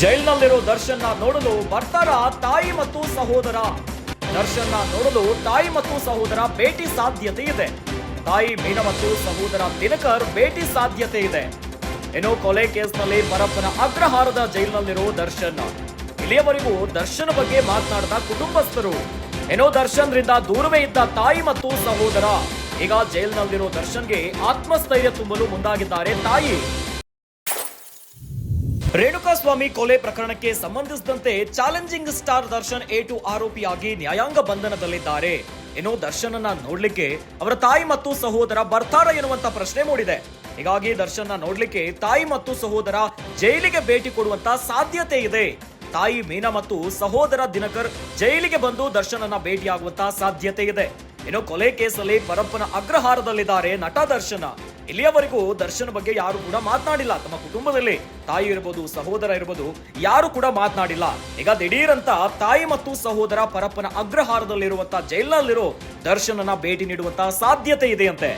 ಜೈಲ್ನಲ್ಲಿರೋ ದರ್ಶನ್ನ ನೋಡಲು ಬರ್ತಾರ ತಾಯಿ ಮತ್ತು ಸಹೋದರ. ದರ್ಶನ್ನ ನೋಡಲು ತಾಯಿ ಮತ್ತು ಸಹೋದರ ಭೇಟಿ ಸಾಧ್ಯತೆ ಇದೆ. ತಾಯಿ ಮೀನ ಮತ್ತು ಸಹೋದರ ದಿನಕರ್ ಭೇಟಿ ಸಾಧ್ಯತೆ ಇದೆ. ಏನೋ ಕೊಲೆ ಕೇಸ್ನಲ್ಲಿ ಪರಪ್ಪನ ಅಗ್ರಹಾರದ ಜೈಲಿನಲ್ಲಿರೋ ದರ್ಶನ್. ಇಲ್ಲಿಯವರೆಗೂ ದರ್ಶನ್ ಬಗ್ಗೆ ಮಾತನಾಡಿದ ಕುಟುಂಬಸ್ಥರು. ಏನೋ ದರ್ಶನ್ರಿಂದ ದೂರವೇ ಇದ್ದ ತಾಯಿ ಮತ್ತು ಸಹೋದರ. ಈಗ ಜೈಲಿನಲ್ಲಿರೋ ದರ್ಶನ್ಗೆ ಆತ್ಮಸ್ಥೈರ್ಯ ತುಂಬಲು ಮುಂದಾಗಿದ್ದಾರೆ ತಾಯಿ. ರೇಣುಕಾಸ್ವಾಮಿ ಕೊಲೆ ಪ್ರಕರಣಕ್ಕೆ ಸಂಬಂಧಿಸಿದಂತೆ challenging star Darshan A two ಆರೋಪಿಯಾಗಿ ನ್ಯಾಯಾಂಗ ಬಂಧನದಲ್ಲಿದ್ದಾರೆ. ಇನ್ನು ದರ್ಶನನ್ನ ನೋಡ್ಲಿಕ್ಕೆ ಅವರ ತಾಯಿ ಮತ್ತು ಸಹೋದರ ಬರ್ತಾರ ಎನ್ನುವಂತ ಪ್ರಶ್ನೆ ಮೂಡಿದೆ. ಹೀಗಾಗಿ ದರ್ಶನ್ ನೋಡ್ಲಿಕ್ಕೆ ತಾಯಿ ಮತ್ತು ಸಹೋದರ ಜೈಲಿಗೆ ಭೇಟಿ ಕೊಡುವಂತ ಸಾಧ್ಯತೆ ಇದೆ. ತಾಯಿ ಮೀನಾ ಮತ್ತು ಸಹೋದರ ದಿನಕರ್ ಜೈಲಿಗೆ ಬಂದು ದರ್ಶನನ್ನ ಭೇಟಿಯಾಗುವಂತ ಸಾಧ್ಯತೆ ಇದೆ. ಇನ್ನು ಕೊಲೆ ಕೇಸಲ್ಲಿ ಪರಪ್ಪನ ಅಗ್ರಹಾರದಲ್ಲಿದ್ದಾರೆ ನಟ ದರ್ಶನ. ಇಲ್ಲಿಯವರೆಗೂ ದರ್ಶನ್ ಬಗ್ಗೆ ಯಾರು ಕೂಡ ಮಾತನಾಡಿಲ್ಲ. ತಮ್ಮ ಕುಟುಂಬದಲ್ಲಿ ತಾಯಿ ಇರ್ಬೋದು, ಸಹೋದರ ಇರ್ಬೋದು, ಯಾರು ಕೂಡ ಮಾತನಾಡಿಲ್ಲ. ಈಗ ದಿಢೀರಂತ ತಾಯಿ ಮತ್ತು ಸಹೋದರ ಪರಪ್ಪನ ಅಗ್ರಹಾರದಲ್ಲಿರುವಂತ ಜೈಲಿನಲ್ಲಿರೋ ದರ್ಶನನ ಭೇಟಿ ನೀಡುವಂತ ಸಾಧ್ಯತೆ ಇದೆಯಂತೆ.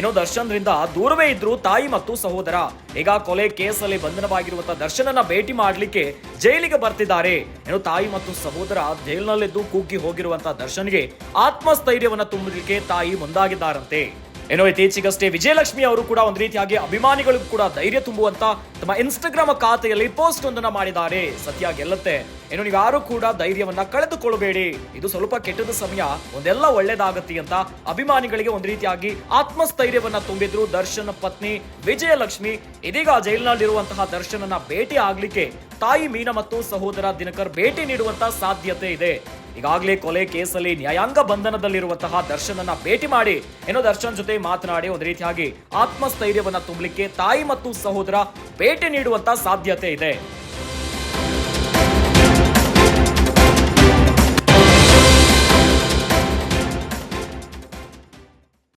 ಏನೋ ದರ್ಶನ್ರಿಂದ ದೂರವೇ ಇದ್ರು ತಾಯಿ ಮತ್ತು ಸಹೋದರ ಈಗ ಕೊಲೆ ಕೇಸಲ್ಲಿ ಬಂಧನವಾಗಿರುವಂತ ದರ್ಶನನ ಭೇಟಿ ಮಾಡ್ಲಿಕ್ಕೆ ಜೈಲಿಗೆ ಬರ್ತಿದ್ದಾರೆ. ಏನೋ ತಾಯಿ ಮತ್ತು ಸಹೋದರ ಜೈಲಿನಲ್ಲಿದ್ದು ಕುಗ್ಗಿ ಹೋಗಿರುವಂತ ದರ್ಶನ್ಗೆ ಆತ್ಮಸ್ಥೈರ್ಯವನ್ನ ತುಂಬಲಿಕ್ಕೆ ತಾಯಿ ಮುಂದಾಗಿದ್ದಾರಂತೆ. ಏನೋ ಇತ್ತೀಚೆಗಷ್ಟೇ ವಿಜಯಲಕ್ಷ್ಮಿ ಅವರು ಕೂಡ ಒಂದು ರೀತಿಯಾಗಿ ಅಭಿಮಾನಿಗಳಿಗೂ ಕೂಡ ಧೈರ್ಯ ತುಂಬುವಂತ ತಮ್ಮ ಇನ್ಸ್ಟಾಗ್ರಾಮ್ ಖಾತೆಯಲ್ಲಿ ಪೋಸ್ಟ್ ಒಂದನ್ನ ಮಾಡಿದ್ದಾರೆ. ಸತ್ಯ ಗೆಲ್ಲುತ್ತೆ. ಏನು ನೀವು ಯಾರು ಕೂಡ ಧೈರ್ಯವನ್ನ ಕಳೆದುಕೊಳ್ಳಬೇಡಿ. ಇದು ಸ್ವಲ್ಪ ಕೆಟ್ಟದ ಸಮಯ. ಒಂದೆಲ್ಲ ಒಳ್ಳೇದಾಗತ್ತೆ ಅಂತ ಅಭಿಮಾನಿಗಳಿಗೆ ಒಂದು ರೀತಿಯಾಗಿ ಆತ್ಮಸ್ಥೈರ್ಯವನ್ನ ತುಂಬಿದ್ರು ದರ್ಶನ್ ಪತ್ನಿ ವಿಜಯಲಕ್ಷ್ಮಿ. ಇದೀಗ ಜೈಲಿನಲ್ಲಿರುವಂತಹ ದರ್ಶನನ ಭೇಟಿ ಆಗ್ಲಿಕ್ಕೆ ತಾಯಿ ಮೀನ ಮತ್ತು ಸಹೋದರ ದಿನಕರ್ ಭೇಟಿ ನೀಡುವಂತ ಸಾಧ್ಯತೆ ಇದೆ. ಈಗಾಗಲೇ ಕೊಲೆ ಕೇಸಲ್ಲಿ ನ್ಯಾಯಾಂಗ ಬಂಧನದಲ್ಲಿರುವಂತಹ ದರ್ಶನನ್ನ ಭೇಟಿ ಮಾಡಿ. ಏನೋ ದರ್ಶನ್ ಜೊತೆ ಮಾತನಾಡಿ ಒಂದು ರೀತಿಯಾಗಿ ಆತ್ಮಸ್ಥೈರ್ಯವನ್ನ ತುಂಬಲಿಕ್ಕೆ ತಾಯಿ ಮತ್ತು ಸಹೋದರ ಭೇಟಿ ನೀಡುವಂತ ಸಾಧ್ಯತೆ ಇದೆ.